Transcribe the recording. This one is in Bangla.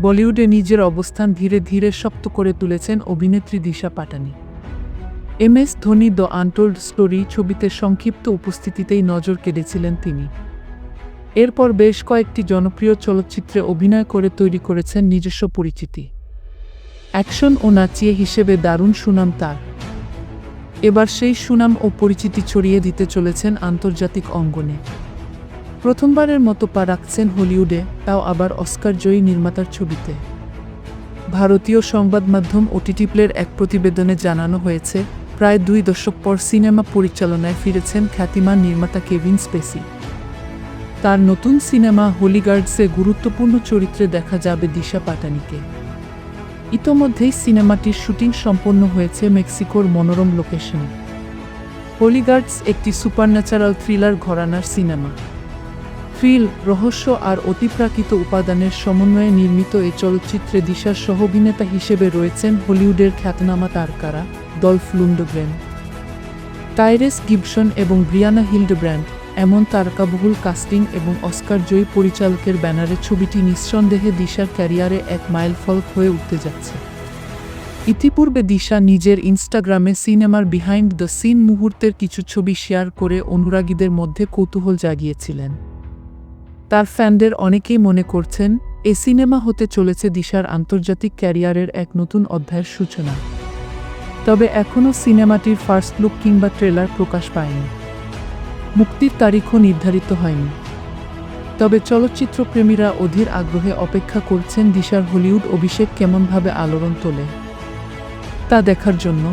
বলিউডে নিজের অবস্থান ধীরে ধীরে শক্ত করে তুলেছেন অভিনেত্রী Disha Patani. M S Dhoni the untold story ছবিতে সংক্ষিপ্ত উপস্থিতিতেই নজর কেড়েছিলেন তিনি। এরপর বেশ কয়েকটি জনপ্রিয় চলচ্চিত্রে অভিনয় করে তৈরি করেছেন নিজস্ব পরিচিতি। অ্যাকশন ও নাচিয়ে হিসেবে দারুণ সুনাম তার। এবার সেই সুনাম ও পরিচিতি ছড়িয়ে দিতে চলেছেন আন্তর্জাতিক অঙ্গনে। প্রথমবারের মতো পা রাখছেন হলিউডে, তাও আবার অস্কার জয়ী নির্মাতার ছবিতে। ভারতীয় সংবাদ মাধ্যম ওটিটি প্লের এক প্রতিবেদনে জানানো হয়েছে, প্রায় দুই দশক পর সিনেমা পরিচালনায় ফিরেছেন খ্যাতিমান নির্মাতা কেভিন স্পেসি। তার নতুন সিনেমা হোলিগার্ডসে গুরুত্বপূর্ণ চরিত্রে দেখা যাবে দিশা পাটানিকে। ইতোমধ্যেই সিনেমাটির শুটিং সম্পন্ন হয়েছে মেক্সিকোর মনোরম লোকেশনে। হোলিগার্ডস একটি সুপারন্যাচারাল থ্রিলার ঘরানার সিনেমা। থ্রিল রহস্য আর অতিপ্রাকৃত উপাদানের সমন্বয়ে নির্মিত এই চলচ্চিত্রে দিশার সহ অভিনেতা হিসেবে রয়েছেন হলিউডের খ্যাতনামা তারকারা ডলফ লুন্ডগ্রেন। টাইরেস গিবসন এবং ব্রিয়ানা হিল্ডব্র্যান্ড এমন তারকাবহুল কাস্টিং এবং অস্কার জয়ী পরিচালকের ব্যানারে ছবিটি নিঃসন্দেহে দিশার ক্যারিয়ারে এক মাইলফলক হয়ে উঠতে যাচ্ছে। ইতিপূর্বে দিশা নিজের ইনস্টাগ্রামে সিনেমার বিহাইন্ড দ্য সিন মুহূর্তের কিছু ছবি শেয়ার করে অনুরাগীদের মধ্যে কৌতূহল জাগিয়েছিলেন। তার ফ্যানদের অনেকেই মনে করছেন, এ সিনেমা হতে চলেছে দিশার আন্তর্জাতিক ক্যারিয়ারের এক নতুন অধ্যায়ের সূচনা। তবে এখনও সিনেমাটির ফার্স্ট লুক কিংবা ট্রেলার প্রকাশ পায়নি। মুক্তির তারিখও নির্ধারিত হয়নি। তবে চলচ্চিত্র প্রেমীরা অধীর আগ্রহে অপেক্ষা করছেন দিশার হলিউড অভিষেক কেমনভাবে আলোড়ন তোলে, তা দেখার জন্য।